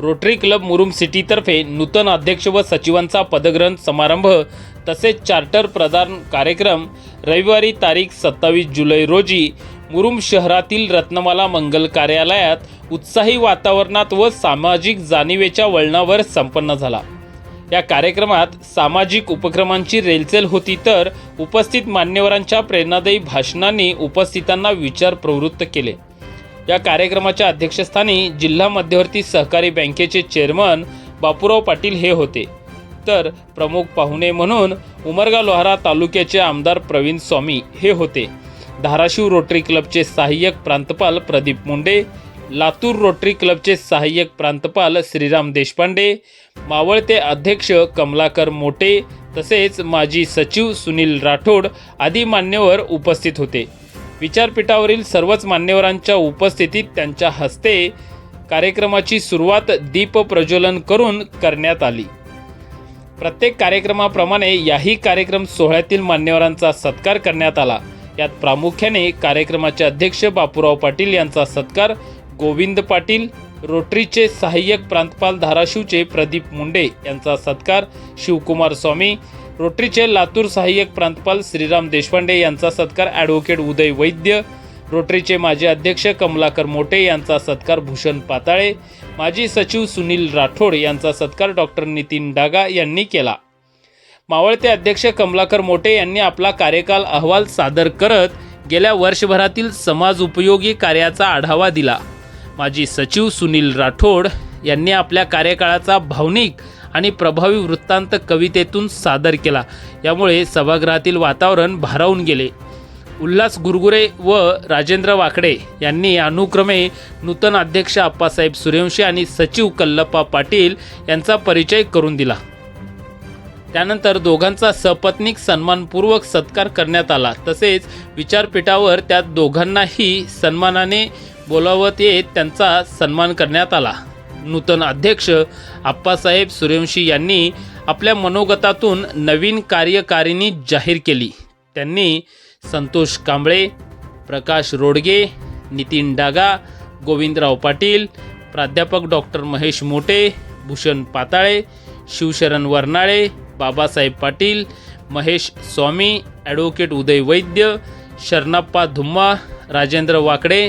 Rotary club मुरुम सिटीतर्फे नूतन अध्यक्ष व सचिवांचा पदग्रहण समारंभ तसेच चार्टर प्रदान कार्यक्रम रविवारी तारीख सत्तावीस जुलै रोजी मुरुम शहरातील रत्नमाला मंगल कार्यालयात उत्साही वातावरणात व सामाजिक जाणीवेच्या वळणावर संपन्न झाला. या कार्यक्रमात सामाजिक उपक्रमांची रेलचेल होती तर उपस्थित मान्यवरांच्या प्रेरणादायी भाषणांनी उपस्थितांना विचार प्रवृत्त केले. या कार्यक्रमाच्या अध्यक्षस्थानी जिल्हा मध्यवर्ती सहकारी बँकेचे चेअरमन बापूराव पाटील हे होते. तर प्रमुख पाहुणे म्हणून उमरगा लोहारा तालुक्याचे आमदार प्रवीण स्वामी हे होते. धाराशिव रोटरी क्लबचे सहाय्यक प्रांतपाल प्रदीप मुंडे लातूर रोटरी क्लबचे सहाय्यक प्रांतपाल श्रीराम देशपांडे मावळते अध्यक्ष कमलाकर मोटे तसेच माजी सचिव सुनील राठोड आदी मान्यवर उपस्थित होते. विचारपीठावरील सर्वच मान्यवरांच्या उपस्थितीत त्यांच्या हस्ते कार्यक्रमाची सुरुवात दीप प्रज्वलन करून करण्यात आली. प्रत्येक कार्यक्रमाप्रमाणे याही कार्यक्रम सोहळ्यातील मान्यवरांचा सत्कार करण्यात आला. यात प्रामुख्याने कार्यक्रमाचे अध्यक्ष बापूराव पाटील यांचा सत्कार गोविंद पाटील रोटरीचे सहाय्यक प्रांतपाल धाराशिवचे प्रदीप मुंडे यांचा सत्कार शिवकुमार स्वामी रोटरीचे लातूर सहाय्यक प्रांतपाल श्रीराम देशपांडे यांचा सत्कार ॲडव्होकेट उदय वैद्य रोटरीचे माजी अध्यक्ष कमलाकर मोटे यांचा सत्कार भूषण पाताळे माजी सचिव सुनील राठोड यांचा सत्कार डॉक्टर नितीन डागा यांनी केला. मावळते अध्यक्ष कमलाकर मोटे यांनी आपला कार्यकाल अहवाल सादर करत गेल्या वर्षभरातील समाज उपयोगी कार्याचा आढावा दिला. माजी सचिव सुनील राठोड यांनी आपल्या कार्यकाळाचा भावनिक आणि प्रभावी वृत्तांत कवितेतून सादर केला. यामुळे सभागृहातील वातावरण भारावून गेले. उल्हास गुरगुरे व राजेंद्र वाकडे यांनी अनुक्रमे नूतन अध्यक्ष आप्पासाहेब सूर्यवंशी आणि सचिव कल्लप्पा पाटील यांचा परिचय करून दिला. त्यानंतर दोघांचा सपत्नीक सन्मानपूर्वक सत्कार करण्यात आला. तसेच विचारपीठावर त्या दोघांनाही सन्मानाने बोलावत येत त्यांचा सन्मान करण्यात आला. नूतन अध्यक्ष आप्पासाहेब सूर्यवंशी यांनी आपल्या मनोगतातून नवीन कार्यकारिणी जाहीर केली. त्यांनी संतोष कांबळे प्रकाश रोडगे नितीन डागा गोविंदराव पाटील प्राध्यापक doctor Mahesh Mote Bhushan Patale Shivsharan Varnale Babasaheb Patil Mahesh Swami advocate Uday Vaidya Sharanappa Dhumma Rajendra Wakade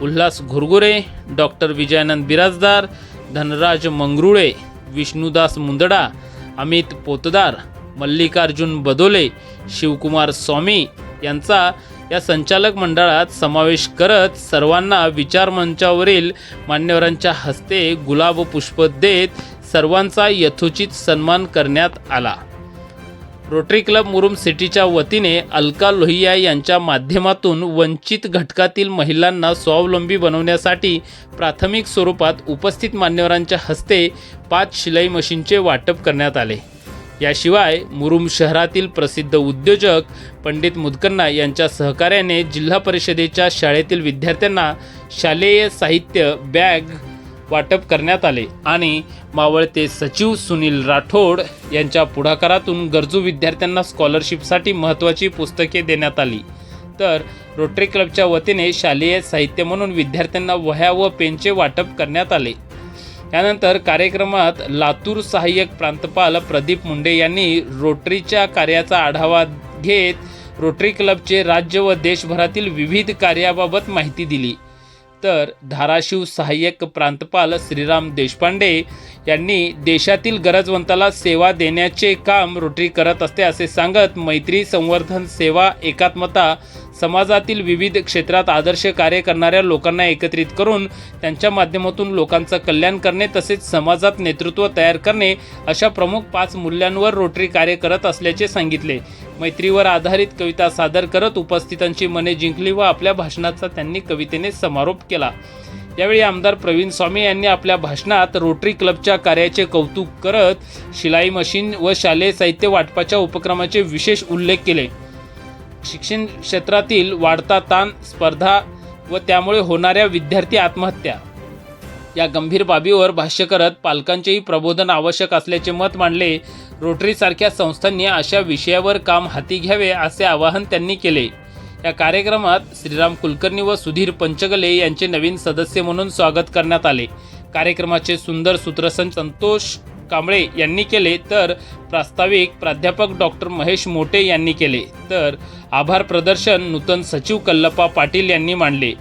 Ulhas Ghurgure doctor Vijayanand Birajdar Dhanraj Mangrule Vishnudas Mundada Amit Potdar Mallikarjun Badole Shivkumar Swami यांचा या संचालक मंडळात समावेश करत सर्वांना विचारमंचावरील मान्यवरांच्या हस्ते गुलाब पुष्प देत सर्वांचा यथोचित सन्मान करण्यात आला. रोटरी क्लब मुरुम सिटीच्या वतीने अलका लोहिया यांच्या माध्यमातून वंचित घटकातील महिलांना स्वावलंबी बनवण्यासाठी प्राथमिक स्वरूपात उपस्थित मान्यवरांच्या हस्ते पाच शिलाई मशीनचे वाटप करण्यात आले. याशिवाय मुरुम शहरातील प्रसिद्ध उद्योजक पंडित मुदकन्ना यांच्या सहकार्याने जिल्हा परिषदेच्या शाळेतील विद्यार्थ्यांना शालेय साहित्य बॅग वाटप करण्यात आले आणि मावळते सचिव सुनील राठोड यांच्या पुढाकारातून गरजू विद्यार्थ्यांना स्कॉलरशिपसाठी महत्त्वाची पुस्तके देण्यात आली. तर रोटरी क्लबच्या वतीने शालेय साहित्य म्हणून विद्यार्थ्यांना वह्या व पेनचे वाटप करण्यात आले. त्यानंतर कार्यक्रमात लातूर सहाय्यक प्रांतपाल प्रदीप मुंडे यांनी रोटरीच्या कार्याचा आढावा घेत रोटरी क्लबचे राज्य व देशभरातील विविध कार्याबाबत माहिती दिली. तर धाराशिव सहाय्यक प्रांतपाल श्रीराम देशपांडे यांनी देशातील गरजवंताला सेवा देण्याचे काम रोटरी करत असते असे सांगत मैत्री संवर्धन सेवा एकात्मता समाजातील विविध क्षेत्रात आदर्श कार्य करणाऱ्या लोकांना एकत्रित करून त्यांच्या माध्यमातून लोकांचं कल्याण करणे तसेच समाजात नेतृत्व तयार करणे अशा प्रमुख पाच मूल्यांवर रोटरी कार्य करत असल्याचे सांगितले. मैत्रीवर आधारित कविता सादर करत उपस्थितांची मने जिंकली व आपल्या भाषणाचा त्यांनी कवितेने समारोप केला. यावेळी आमदार प्रवीण स्वामी यांनी आपल्या भाषणात रोटरी क्लबच्या कार्याचे कौतुक करत शिलाई मशीन व शालेय साहित्य वाटपाच्या उपक्रमाचे विशेष उल्लेख केले. शिक्षण क्षेत्रातील वाढता ताण स्पर्धा व त्यामुळे होणाऱ्या विद्यार्थी आत्महत्या. या गंभीर बाबीवर भाष्य करत पालकांचेही प्रबोधन आवश्यक असल्याचे मत मांडले रोटरीसारख्या संस्थांनी अशा विषयावर काम हाती घ्यावे असे आवाहन त्यांनी केले. या कार्यक्रमात श्रीराम कुलकर्णी व सुधीर पंचगले यांचे नवीन सदस्य म्हणून स्वागत करण्यात आले. कार्यक्रमाचे सुंदर सूत्रसंच संतोष कांबळे यांनी केले तर प्रास्ताविक प्राध्यापक डॉक्टर महेश मोटे यांनी केले तर आभार प्रदर्शन नूतन सचिव कल्लप्पा पाटील यांनी मांडले.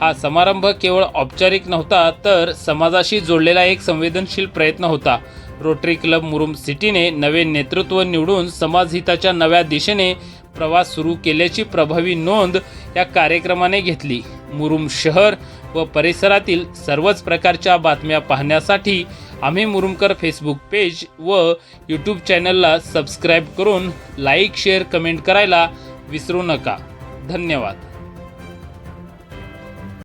हा समारंभ केवळ औपचारिक नव्हता तर समाजाशी जोडलेला एक संवेदनशील प्रयत्न होता. रोटरी क्लब मुरुम सिटीने नवे नेतृत्व निवडून समाजहिताच्या नव्या दिशेने प्रवास सुरू केल्याची प्रभावी नोंद या कार्यक्रमाने घेतली. मुरुम शहर व परिसरातील सर्वच प्रकारच्या बातम्या पाहण्यासाठी आम्ही मुरुमकर फेसबुक पेज व यूट्यूब चॅनलला सबस्क्राईब करून लाईक शेअर कमेंट करायला विसरू नका. धन्यवाद.